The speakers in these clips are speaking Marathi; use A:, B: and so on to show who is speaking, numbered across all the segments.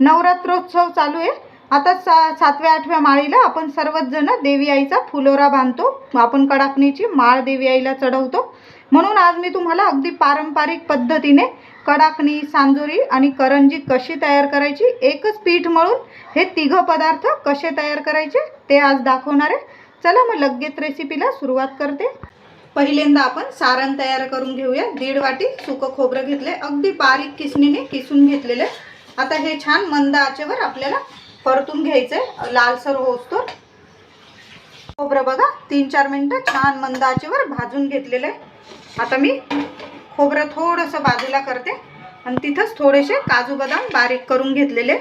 A: नवरात्रोत्सव चालू आहे. आता सा सातव्या आठव्या माळीला आपण सर्वच जण देवी आईचा फुलोरा बांधतो. आपण कडाकणीची माळ देवी आईला चढवतो. म्हणून आज मी तुम्हाला अगदी पारंपरिक पद्धतीने कडाकणी सांजोरी आणि करंजी कशी तयार करायची एकच पीठ मळून हे तिघं पदार्थ कसे तयार करायचे ते आज दाखवणार आहे. चला मग लगेच रेसिपीला सुरुवात करते. पहिल्यांदा आपण सारण तयार करून घेऊया. दीड वाटी सुकं खोबरं घेतले अगदी बारीक किसणीने किसून घेतलेले आता हे छान मंद आचेवर आपल्याला परतून घ्यायचंय. लालसर होतो खोबरं बघा तीन चार मिनटं छान मंद आचेवर भाजून घेतलेलं आहे. आता मी खोबरं थोडंसं बाजूला करते. आणि तिथंच थोडेसे काजू बदाम बारीक करून घेतलेले.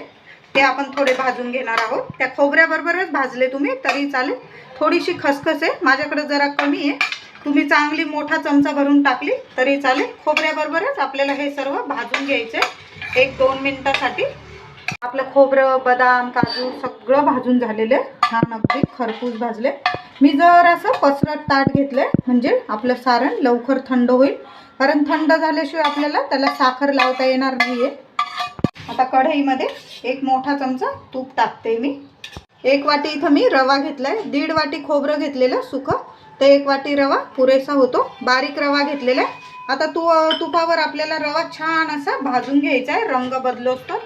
A: ते आपण थोडे भाजून घेणार आहोत. त्या खोबऱ्याबरोबरच भाजले तुम्ही तरी चालेल. थोडीशी खसखस आहे. माझ्याकडे जरा कमी आहे. तुम्ही चांगली मोठा चमचा भरून टाकली तरी चालेल. खोबऱ्याबरोबरच आपल्याला हे सर्व भाजून घ्यायचं आहे एक दोन मिनटासाठी आपलं खोबरं बदाम काजू सगळं भाजून झालेलं आहे. छान अगदी खरपूस भाजले. मी जर असं पसरट ताट घेतलं म्हणजे आपलं सारण लवकर थंड होईल. कारण थंड झाल्याशिवाय आपल्याला त्याला साखर लावता येणार नाही आहे आता कढईमध्ये एक मोठा चमचा तूप टाकते मी. एक वाटी इथं मी रवा घेतला आहे दीड वाटी खोबरं घेतलेलं सुकं. तर एक वाटी रवा पुरेसा होतो. बारीक रवा घेतलेला आहे. आता तू तुपावर आपल्याला रवा छान असा भाजून घ्यायचा आहे रंग बदलत तर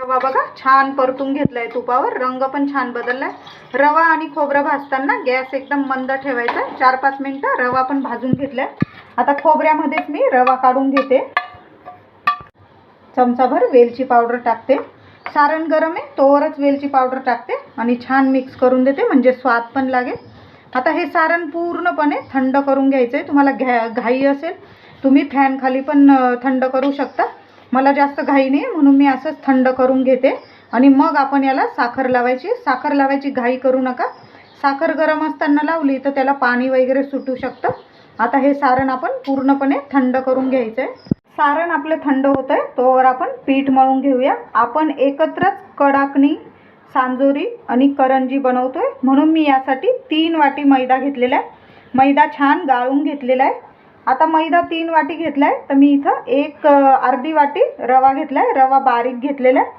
A: रवा बघा छान परतून घेतलाय तुपावर रंग पण छान बदललाय. रवा आणि खोबरं भाजताना गॅस एकदम मंद ठेवायचा चार पाच मिनटं रवा पण भाजून घेतलाय. आता खोबऱ्यामध्येच मी रवा काढून घेते. चमचाभर वेलची पावडर टाकते. सारण गरम आहे तोवरच वेलची पावडर टाकते आणि छान मिक्स करून देते म्हणजे स्वाद पण लागेल. आता हे सारण पूर्णपणे थंड करून घ्यायचं आहे तुम्हाला घ्या घाई असेल तुम्ही फॅन खाली पण थंड करू शकता. मला जास्त घाई नाही म्हणून मी असंच थंड करून घेते. आणि मग आपण याला साखर लावायची. साखर लावायची घाई करू नका. साखर गरम असताना लावली तर त्याला पाणी वगैरे सुटू शकतं. आता हे सारण आपण पूर्णपणे थंड करून घ्यायचं आहे सारण आपलं थंड होतं आहे तोवर आपण पीठ मळून घेऊया. आपण एकत्रच कडाकणी सांजोरी आणि करंजी बनवतो आहे म्हणून मी यासाठी तीन वाटी मैदा घेतलेला आहे. मैदा छान गाळून घेतलेला आहे. आता मैदा तीन वाटी घेतला आहे. तर मी इथं एक अर्धी वाटी रवा घेतला आहे रवा बारीक घेतलेला आहे.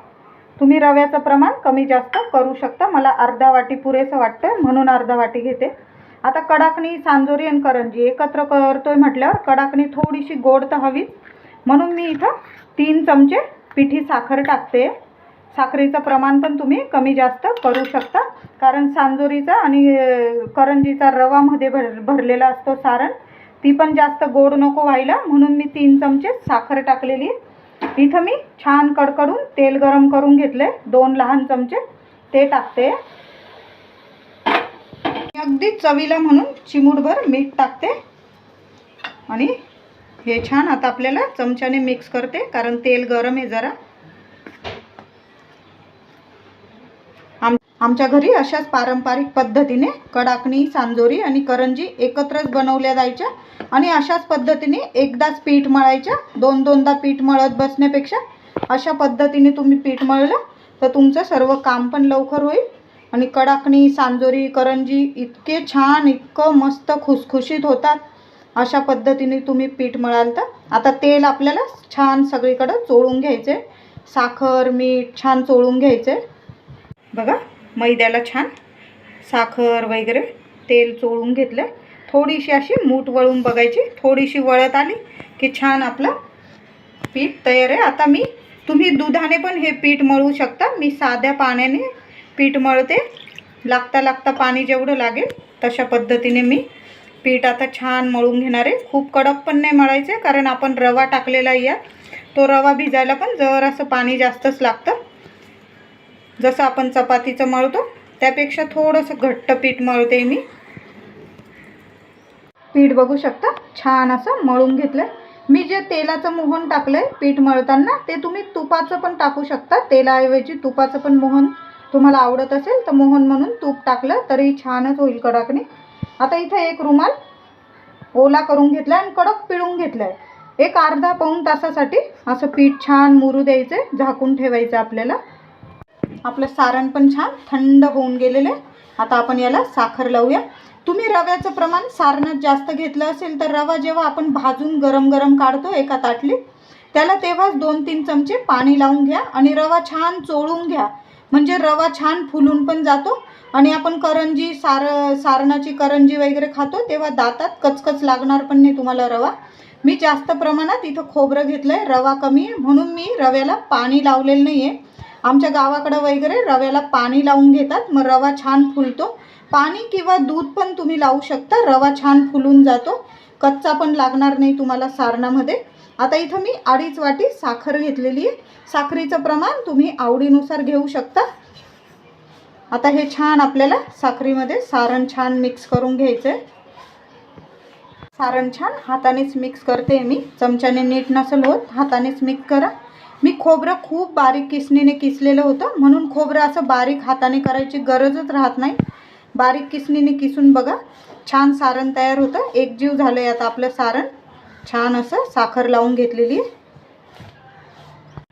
A: तुम्ही रव्याचं प्रमाण कमी जास्त करू शकता. मला अर्धा वाटी पुरेसं वाटतं म्हणून अर्धा वाटी घेते. आता कडाकणी सांजोरी आणि करंजी एकत्र करतो आहे म्हटल्यावर कडाकणी थोडीशी गोड तर हवीच म्हणून मी इथं तीन चमचे पिठी साखर टाकते. साखरेचं प्रमाण पण तुम्ही कमी जास्त करू शकता. कारण सांजोरीचा आणि करंजीचा रवामध्ये भर भरलेला असतो सारण ती पण जास्त गोड नको व्हायला. म्हणून मी तीन चमचे साखर टाकलेली आहे. इथं मी छान कडकडून तेल गरम करून घेतले दोन लहान चमचे ते टाकते. अगदी चवीला म्हणून चिमूटभर मीठ टाकते. आणि हे छान आता आपल्याला चमच्याने मिक्स करते. कारण तेल गरम आहे जरा. आमच्या घरी अशाच पारंपरिक पद्धतीने कडाकणी सांजोरी आणि करंजी एकत्रच बनवल्या जायच्या आणि अशाच पद्धतीने एकदाच पीठ मळायच्या. दोन दोनदा पीठ मळत बसण्यापेक्षा अशा पद्धतीने तुम्ही पीठ मळलं तर तुमचं सर्व काम पण लवकर होईल आणि कडाकणी सांजोरी करंजी इतके छान इतकं मस्त खुसखुशीत होतात. अशा पद्धतीने तुम्ही पीठ मळाल तर. आता तेल आपल्याला छान सगळीकडं चोळून घ्यायचे साखर मीठ छान चोळून घ्यायचे बघा. मैद्याला छान साखर वगैरे तेल चोळून घेतलं. थोडीशी अशी मूठ वळून बघायची. थोडीशी वळत आली की छान आपलं पीठ तयार आहे. आता मी तुम्ही दुधाने पण हे पीठ मळू शकता. मी साध्या पाण्याने पीठ मळते. लागता लागता पाणी जेवढं लागेल तशा पद्धतीने मी पीठ आता छान मळून घेणार आहे. खूप कडक पण नाही मळायचे कारण आपण रवा टाकलेला आहे यात. तो रवा भिजायला पण जरासं पाणी जास्तच लागतं. जसं आपण चपातीचं मळतो त्यापेक्षा थोडंसं घट्ट पीठ मळते मी. पीठ बघू शकता छान असं मळून घेतलं मी जे तेलाचं मोहन टाकलं आहे पीठ मळताना ते तुम्ही तुपाचं पण टाकू शकता. तेलाऐवजी तुपाचं पण मोहन तुम्हाला आवडत असेल तर मोहन म्हणून तूप टाकलं तरी छानच होईल कडाकणे. आता इथं एक रुमाल ओला करून घेतला आणि कडक पिळून घेतला आहे एक अर्धा पाऊण तासासाठी असं पीठ छान मुरू द्यायचं आहे झाकून ठेवायचं आपल्याला. आपलं सारण पण छान थंड होऊन गेलेलं आहे. आता आपण याला साखर लावूया. तुम्ही रव्याचं प्रमाण सारणात जास्त घेतलं असेल तर रवा जेव्हा आपण भाजून गरम गरम काढतो एका ताटलीत त्याला तेव्हाच दोन तीन चमचे पाणी लावून घ्या आणि रवा छान चोळून घ्या. म्हणजे रवा छान फुलून पण जातो आणि आपण करंजी सार सारणाची करंजी वगैरे खातो तेव्हा दातात कचकच लागणार पण नाही तुम्हाला रवा. मी जास्त प्रमाणात इथं खोबरं घेतलं आहे रवा कमी आहे. म्हणून मी रव्याला पाणी लावलेलं नाही आहे आमच्या गावाकडं वगैरे रव्याला पाणी लावून घेतात. मग रवा छान फुलतो. पाणी किंवा दूध पण तुम्ही लावू शकता. रवा छान फुलून जातो. कच्चा पण लागणार नाही तुम्हाला सारणामध्ये. आता इथं मी अडीच वाटी साखर घेतलेली आहे. साखरेचं प्रमाण तुम्ही आवडीनुसार घेऊ शकता. आता हे छान आपल्याला साखरीमध्ये सारण छान मिक्स करून घ्यायचं आहे सारण छान हातानेच मिक्स करते मी. चमच्याने नीट नसेल होत हातानेच मिक्स करा. मी खोबरं खूप बारीक किसणीने किसलेलं होतं. म्हणून खोबरं असं बारीक हाताने करायची गरजच राहत नाही. बारीक किसणीने किसून बघा. छान सारण तयार होतं. एकजीव झालं आहे आता आपलं सारण. छान असं साखर लावून घेतलेली आहे.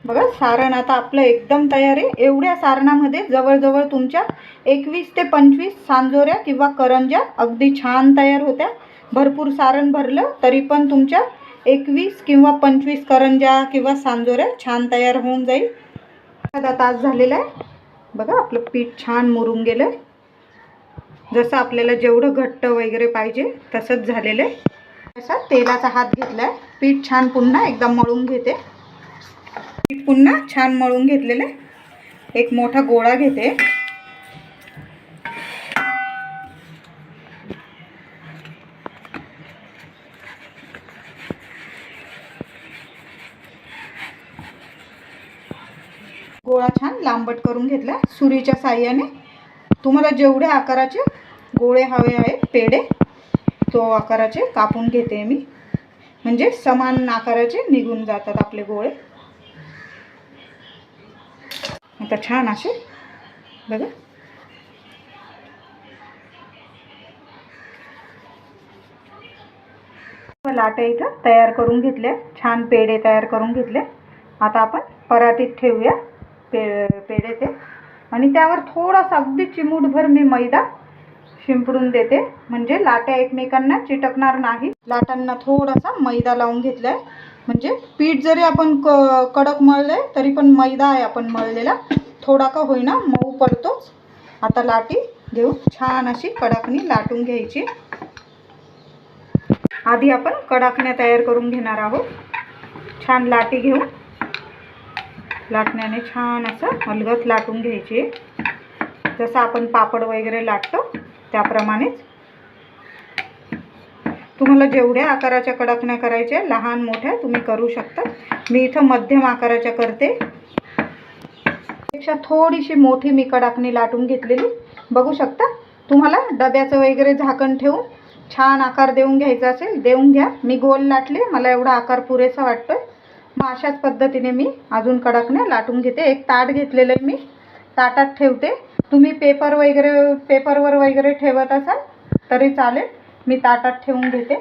A: बघा सारण आता आपलं एकदम तयार आहे. एवढ्या सारणामध्ये जवळजवळ तुमच्या एकवीस ते पंचवीस सांजोऱ्या किंवा करंज्या अगदी छान तयार होत्या. भरपूर सारण भरलं तरी पण तुमच्या एकवीस किंवा पंचवीस करंज्या किंवा सांजोऱ्या छान तयार होऊन जाईल. एखादा तास झालेला आहे. बघा आपलं पीठ छान मुरून गेलं आहे जसं आपल्याला जेवढं घट्ट वगैरे पाहिजे तसंच झालेलं आहे. असा तेलाचा हात घेतला आहे पीठ छान पुन्हा एकदा मळून घेते. पीठ पुन्हा छान मळून घेतलेलं आहे. एक मोठा गोळा घेते गोळा छान लांबट करून घेतला सुरीच्या साह्याने. तुम्हाला जेवढ्या आकाराचे गोळे हवे आहेत पेढे तो आकाराचे कापून घेते मी. म्हणजे समान आकाराचे निघून जातात आपले गोळे. आता छान असे बघा. लाटे इथं तयार करून घेतल्या छान पेढे तयार करून घेतले. आता आपण परातीत ठेवूया. पे पेढे ते आणि त्यावर थोडासा अगदी चिमूटभर मी मैदा शिंपडून देते. म्हणजे लाट्या एकमेकांना चिटकणार नाही. लाटांना थोडासा मैदा लावून घेतला आहे म्हणजे पीठ जरी आपण क कडक मळले तरी पण मैदा आहे आपण मळलेला. थोडा का होईना मऊ पडतोच. आता लाटी घेऊ छान अशी कडाकणी लाटून घ्यायची. आधी आपण कडाकण्या तयार करून घेणार आहोत. छान लाटी घेऊन. लाटण्याने छान असं अलगत लाटून घ्यायची. जसं आपण पापड वगैरे लाटतो त्याप्रमाणेच. तुम्हाला जेवढ्या आकाराच्या कडकण्या करायच्या लहान मोठ्या तुम्ही करू शकता. मी इथं मध्यम आकाराच्या करते. पेक्षा थोडीशी मोठी मी कडाकणी लाटून घेतलेली. बघू शकता? तुम्हाला डब्याचं वगैरे झाकण ठेवून छान आकार देऊन घ्यायचा असेल देऊन घ्या. मी गोल लाटले मला एवढा आकार पुरेसा वाटतोय. अशाच पद्धतीने मी अजून कडकने लाटून घेते. एक ताट घेतलेलं आहे मी. ताटात ठेवते. तुम्ही पेपर वगैरे पेपरवर वगैरे ठेवत असाल तरी चालेल. मी ताटात ठेवून घेते.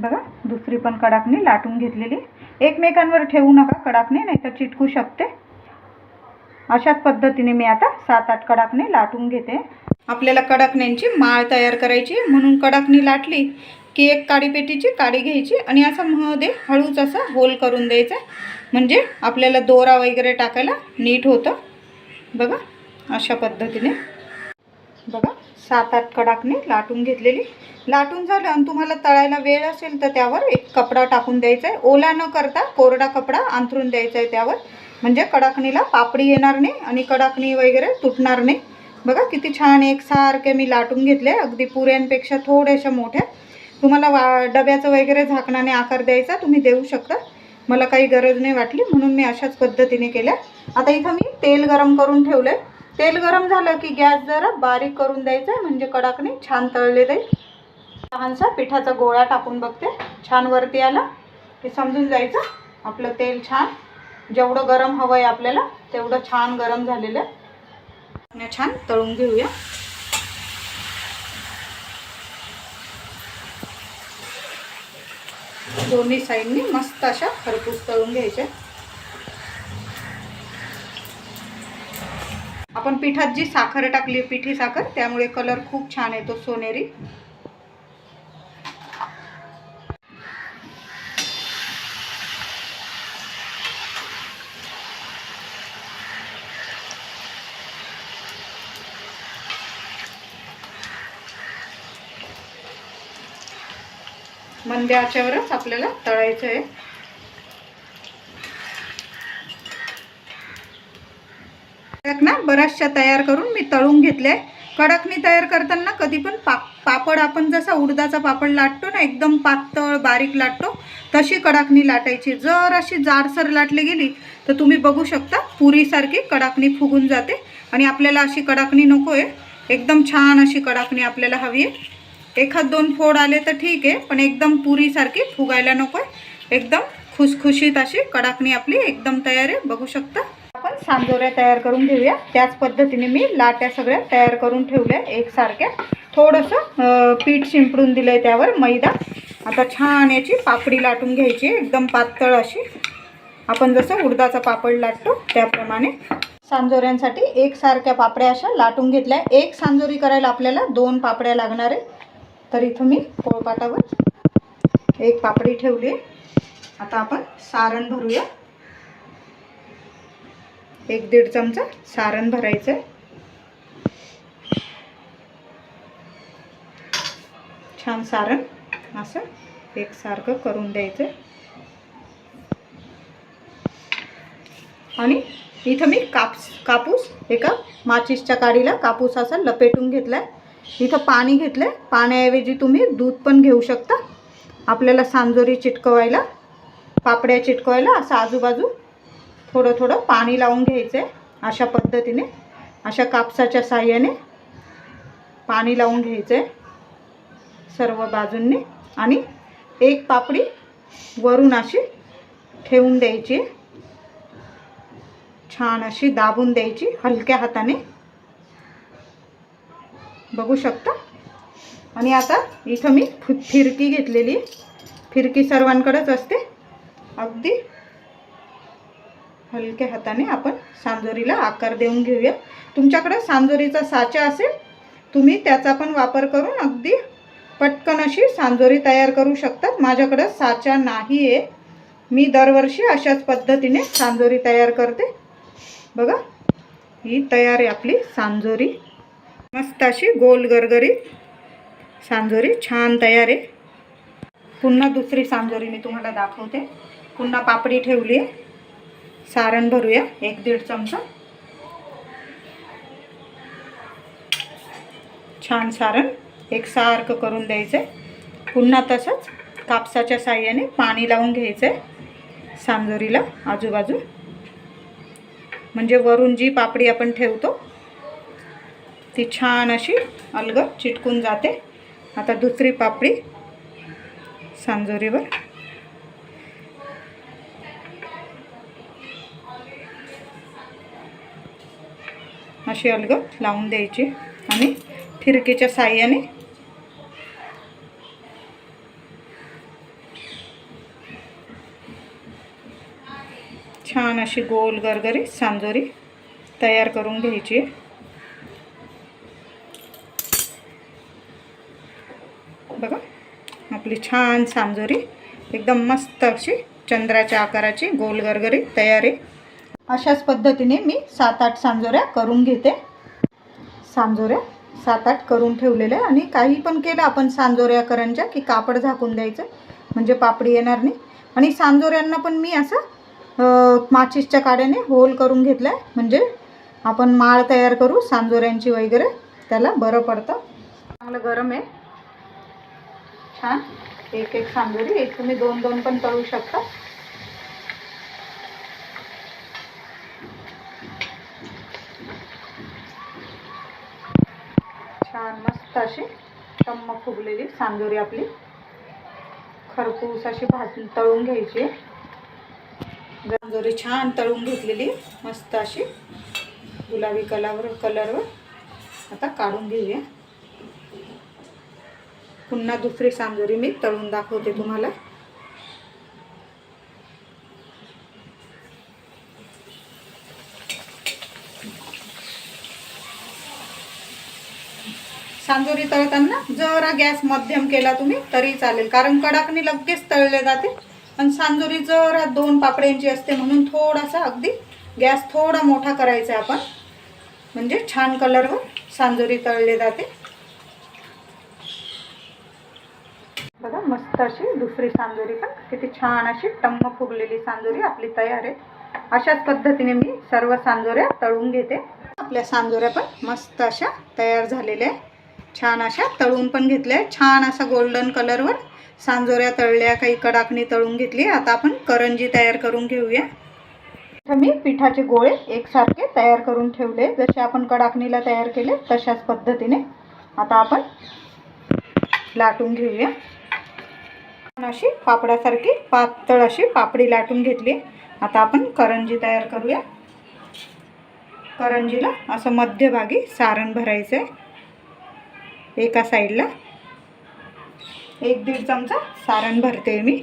A: बघा दुसरी पण कडाकणी लाटून घेतलेली. एकमेकांवर ठेवू नका कडाकणी नाहीतर चिटकू शकते. अशाच पद्धतीने मी आता सात आठ कडाकणी लाटून घेते. आपल्याला कडाकण्यांची माळ तयार करायची म्हणून कडाकणी लाटली की एक काडीपेटीची काडी घ्यायची आणि असं मध्ये हळूच असं होल करून द्यायचा. म्हणजे आपल्याला दोरा वगैरे टाकायला नीट होतं. बघा अशा पद्धतीने. बघा सात आठ कडाकणी लाटून घेतलेली. लाटून झालं आणि तुम्हाला तळायला वेळ असेल तर त्यावर एक कपडा टाकून द्यायचा आहे. ओला न करता कोरडा कपडा अंथरून द्यायचा आहे त्यावर. म्हणजे कडाकणीला पापडी येणार नाही आणि कडाकणी वगैरे तुटणार नाही. बघा किती छान एकसारखे मी लाटून घेतले अगदी पुऱ्यांपेक्षा थोड्याशा मोठ्या. तुम्हाला वा डब्याचं वगैरे झाकणाने आकार द्यायचा तुम्ही देऊ शकता. मला काही गरज नाही वाटली म्हणून मी अशाच पद्धतीने केल्या. आता इथं मी तेल गरम करून ठेवलं आहे तेल गरम झालं की गॅस जरा बारीक करून द्यायचा आहे म्हणजे कडाकणी छान तळले जाईल. लहानसा पिठाचा गोळा टाकून बघते. छान वरती आला हे समजून जायचं. आपलं तेल छान. जेवढं गरम हवं आहे आपल्याला तेवढं छान गरम झालेलं. आहे छान तळून घेऊया. दोन्ही साईडनी मस्त अशा खरपूस तळून घ्यायच्या आपण पिठात जी साखर टाकली पिठी साखर त्यामुळे कलर खूप छान येतो सोनेरी. मंद आचेवरच आपल्याला तळायचं आहे ना बऱ्याचशा तयार करून मी तळून घेतले कडकनी तयार करताना कधी पण पा पापड आपण जसा उडदाचा पापड लाटतो ना एकदम पातळ बारीक लाटतो तशी कडाकणी लाटायची. जर अशी जाडसर लाटली गेली तर तुम्ही बघू शकता पुरीसारखी कडाकणी फुगून जाते. आणि आपल्याला अशी कडाकणी नको आहे एकदम छान अशी कडाकणी आपल्याला हवी आहे. एखाद दोन फोड आले तर ठीक आहे पण एकदम पुरीसारखी फुगायला नको आहे एकदम खुसखुशीत अशी कडाकणी आपली एकदम तयार आहे. बघू शकता. सांजोऱ्या तयार करून घेऊया. त्याच पद्धतीने मी लाट्या सगळ्या तयार करून ठेवल्या एकसारख्या. थोडंसं पीठ शिंपडून दिलं आहे त्यावर मैदा. आता छान याची पापडी लाटून घ्यायची एकदम पातळ अशी. आपण जसं उडदाचा पापड लाटतो त्याप्रमाणे. सांजोऱ्यांसाठी एकसारख्या पापड्या अशा लाटून घेतल्या. एक सांजोरी करायला आपल्याला दोन पापड्या लागणार आहे. तर इथं मी पोळपाटावर एक पापडी ठेवली आहे. आता आपण सारण भरूया. एक दीड चमचा सारण भरायचं आहे छान सारण असं एकसारखं करून द्यायचं आणि इथं मी काप्स कापूस एका माचीसच्या काडीला कापूस असा लपेटून घेतला आहे इथं पाणी घेतलं आहे पाण्याऐवजी तुम्ही दूध पण घेऊ शकता. आपल्याला सांजोरी चिटकवायला पापड्या चिटकवायला असं आजूबाजू थोडं थोडं पाणी लावून घ्यायचं आहे अशा पद्धतीने अशा कापसाच्या साह्याने पाणी लावून घ्यायचं आहे सर्व बाजूंनी आणि एक पापडी वरून अशी ठेवून द्यायची. छान अशी दाबून द्यायची हलक्या हाताने. बघू शकता? आणि आता इथं मी फिरकी घेतलेली. फिरकी सर्वांकडेच असते. अगदी हलक्या हाताने आपण सांजोरीला आकार देऊन घेऊया. तुमच्याकडे सांजोरीचा साचा असेल तुम्ही त्याचा पण वापर करून अगदी पटकन अशी सांजोरी तयार करू शकतात. माझ्याकडं साचा नाही आहे मी दरवर्षी अशाच पद्धतीने सांजोरी तयार करते. बघा ही तयार आहे आपली सांजोरी. मस्त अशी गोल गरगरीत सांजोरी छान तयार आहे. पुन्हा दुसरी सांजोरी मी तुम्हाला दाखवते. पुन्हा पापडी ठेवली आहे. सारण भरूया एक दीड चमचा. छान सारण एकसारखं करून द्यायचं आहे पुन्हा तसंच कापसाच्या साह्याने पाणी लावून घ्यायचं आहे सांजोरीला आजूबाजू. म्हणजे वरून जी पापडी आपण ठेवतो ती छान अशी अलगद चिटकून जाते. आता दुसरी पापडी सांजोरीवर. अशी अलगद लावून द्यायची आणि फिरकीच्या साह्याने छान अशी गोल गरगरी सांजोरी तयार करून घ्यायची. बघा आपली छान सांजोरी एकदम मस्त अशी चंद्राच्या आकाराची गोल गरगरी तयार. आहे अशाच पद्धतीने मी सात आठ सांजोऱ्या करून घेते. सांजोऱ्या सात आठ करून ठेवलेल्या आणि काही पण केलं आपण सांजोऱ्या करंजा की कापड झाकून द्यायचं म्हणजे पापडी येणार नाही. आणि सांजोऱ्यांना पण मी असं माचीसच्या काड्याने होल करून घेतलं आहे म्हणजे आपण माळ तयार करू सांजोऱ्यांची वगैरे त्याला बरं पडतं. चांगलं गरम आहे. छान. एक एक सांजोरी एक तुम्ही दोन दोन पण तळू शकता छान मस्त अशी टम्म सांदोरी सांजोरी आपली. खरपूस अशी भाजून तळून घ्यायची. सांदोरी छान तळून घेतलेली. मस्त अशी गुलाबी कलावर कलरवर आता काढून घेऊया. पुन्हा दुसरी सांजोरी मी तळून दाखवते तुम्हाला. सांजोरी तळताना जरा गॅस मध्यम केला तुम्ही तरी चालेल. कारण कडाकणी लगेच तळले जाते. पण सांजोरी जरा दोन पापड्यांची असते म्हणून थोडासा अगदी गॅस थोडा मोठा करायचा आहे आपण. म्हणजे छान कलरवर सांजोरी तळले जाते. बघा मस्त अशी दुसरी सांजोरी पण. किती छान अशी टम्म फुगलेली सांजोरी आपली तयार आहे. अशाच पद्धतीने मी सर्व सांजोऱ्या तळून घेते. आपल्या सांजोऱ्या पण मस्त अशा तयार झालेल्या आहे छान अशा तळून पण घेतल्या आहे छान असा गोल्डन कलरवर सांजोऱ्या तळल्या काही कडाकणी तळून घेतली आता आपण करंजी तयार करून घेऊया. मी पिठाचे गोळे एकसारखे तयार करून ठेवले जसे आपण कडाकणीला तयार केले तशाच पद्धतीने आता आपण लाटून घेऊया. छान अशी पापडासारखी पातळ अशी पापडी लाटून घेतली आता आपण करंजी तयार करूया. करंजीला असं मध्यभागी सारण भरायचं आहे एका साईडला. एक दीड चमचा सारण भरते मी.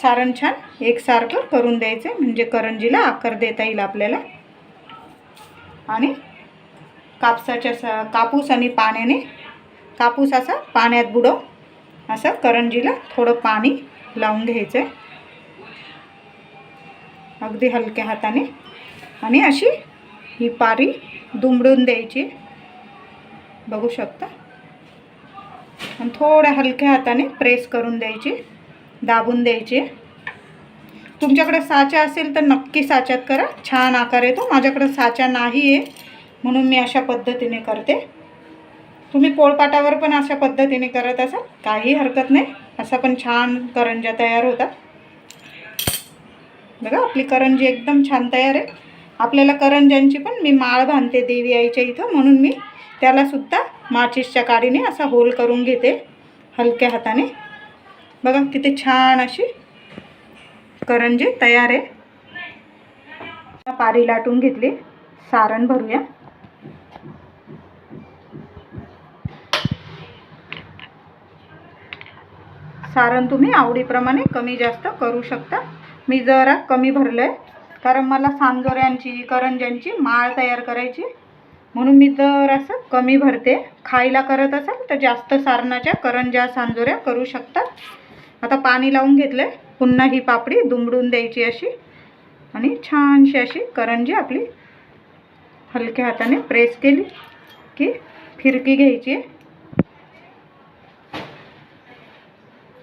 A: सारण छान एकसारखं करून द्यायचं म्हणजे करंजीला आकार देता येईल आपल्याला. आणि कापसाच्या स कापूस आणि पाण्याने कापूस असा पाण्यात बुडव असं करंजीला थोडं पाणी लावून घ्यायचं आहे अगदी हलक्या हाताने. आणि अशी ही पारी दुमडून द्यायची. बघू शकता. आणि थोड्या हलक्या हाताने प्रेस करून द्यायची दाबून द्यायची. तुमच्याकडे साचा असेल तर नक्की साच्यात करा. छान आकार येतो. माझ्याकडे साचा नाही आहे म्हणून मी अशा पद्धतीने करते. तुम्ही पोळपाटावर पण अशा पद्धतीने करत असाल. काही हरकत नाही. असा पण छान करंज्या तयार होतात. बघा आपली करंजी एकदम छान तयार आहे. आपल्याला करंज्यांची पण मी माळ बांधते देवी आईच्या इथं म्हणून मी त्यालासुद्धा माचीसच्या काडीने असा होल करून घेते हलक्या हाताने. बघा किती छान अशी करंजी तयार आहे. पारी लाटून घेतली. सारण भरूया. सारण तुम्ही आवडीप्रमाणे कमी जास्त करू शकता. मी जरा कमी भरलं आहे कारण मला सांजोऱ्यांची करंज्यांची माळ तयार करायची. म्हणून मी जर असं कमी भरते. खायला करत असाल तर जास्त सारणाच्या करंज्या सांजोऱ्या करू शकतात आता पाणी लावून घेतलं आहे पुन्हा ही पापडी दुमडून द्यायची अशी. आणि छानशी अशी करंजी आपली हलक्या हाताने प्रेस केली की फिरकी घ्यायची आहे.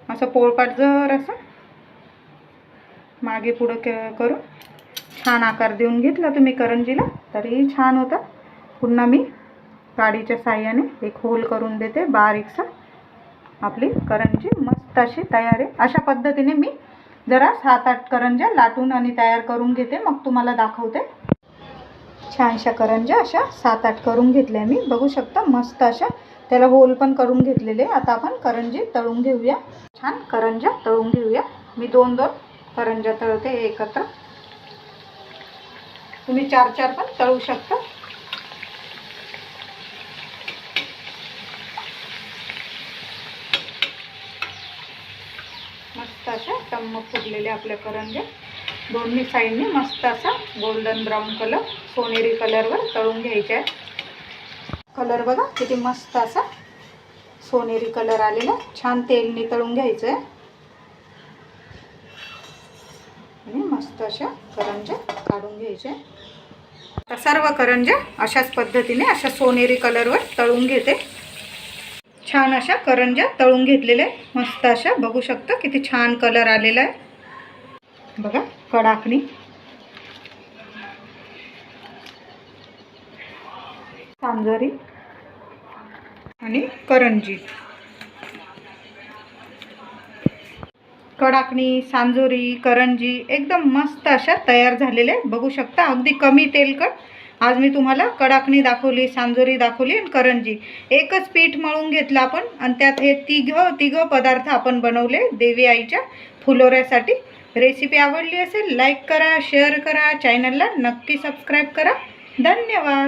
A: असं पोळपाट जर असं मागे पुढं क करून छान आकार देऊन घेतला तुम्ही करंजीला तरीही छान होतं. पुन्हा मी काडीच्या साह्याने एक होल करून देते बारीकसा. आपली करंजी मस्त अशी तयार आहे. अशा पद्धतीने मी जरा सात आठ करंज्या लाटून आणि तयार करून घेते. मग तुम्हाला दाखवते. छानशा करंज्या अशा सात आठ करून घेतल्या मी. बघू शकता मस्त अशा. त्याला होल पण करून घेतलेले आता आपण करंजी तळून घेऊया. छान करंज्या तळून घेऊया. मी दोन दोन करंज्या तळते एकत्र. तुम्ही चार चार पण तळू शकता मस्त अशा मग फुटलेले आपल्या करंज्या दोन्ही साईडने मस्त असा गोल्डन ब्राऊन कलर सोनेरी कलरवर तळून घ्यायचे. आहे कलर बघा किती मस्त असा सोनेरी कलर आलेला. छान तेलने तळून घ्यायचं. आहे आणि मस्त अशा करंज्या काढून घ्यायच्या सर्व करंज्या अशाच पद्धतीने अशा सोनेरी कलरवर तळून घेते. छान अशा करंज्या तळून घेतलेल्या आहेत. मस्त अशा. बघू शकता किती छान कलर आलेला आहे. बघा कडाकणी. सांजरी आणि करंजी. कडाकणी सांजोरी करंजी एकदम मस्त अशा तयार झालेल्या बघू शकता अगदी कमी तेलकट आज मी तुम्हाला कडाकणी दाखवली सांजोरी दाखवली आणि करंजी. एकच पीठ मळून घेतलं आपण आणि त्यात हे तिघं तिघं पदार्थ आपण बनवले देवी आईच्या फुलोऱ्यासाठी. रेसिपी आवडली असेल लाईक करा शेअर करा चॅनलला नक्की सबस्क्राईब करा. धन्यवाद.